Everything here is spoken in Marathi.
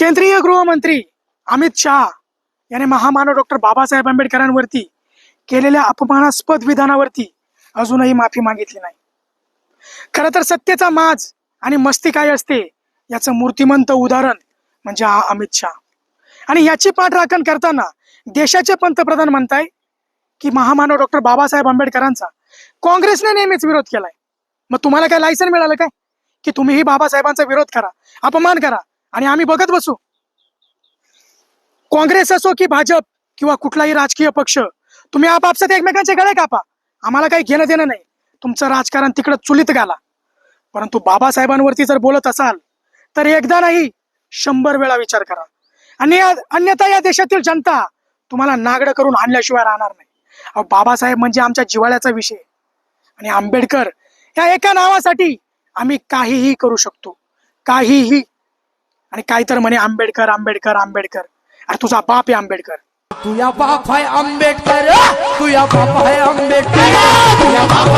केंद्रीय गृहमंत्री अमित शहा याने महामानव डॉक्टर बाबासाहेब आंबेडकरांवरती केलेल्या अपमानास्पद विधानावरती अजूनही माफी मागितली नाही. खरं तर सत्तेचा माज आणि मस्ती काय असते याचं मूर्तिमंत उदाहरण म्हणजे हा अमित शहा. आणि याची पाठराखण करताना देशाचे पंतप्रधान म्हणताय की महामानव डॉक्टर बाबासाहेब आंबेडकरांचा काँग्रेसने नेहमीच विरोध केलाय. मग तुम्हाला काय लायसन मिळालं काय? की तुम्हीही बाबासाहेबांचा विरोध करा अपमान करा आणि आम्ही बघत बसू. काँग्रेस असो की भाजप किंवा कुठलाही राजकीय पक्ष तुम्ही आपापसात एकमेकांचे गळे कापा. आम्हाला काही घेणं देणं नाही. तुमचं राजकारण तिकडं चुलीत घाला. परंतु बाबासाहेबांवरती जर बोलत असाल तर एकदा नाही शंभर वेळा विचार करा. आणि अन्यथा या देशातील जनता तुम्हाला नागडं करून आणल्याशिवाय राहणार नाही. अहो बाबासाहेब म्हणजे आमच्या जिव्हाळ्याचा विषय. आणि आंबेडकर या एका नावासाठी आम्ही काहीही करू शकतो. काहीही आणि काय तर म्हणे आंबेडकर आंबेडकर आंबेडकर. अरे तुझा बाप आहे आंबेडकर. तुया बाप आहे आंबेडकर तुया बाप आहे आंबेडकर. तुया बाप आहे आंबेडकर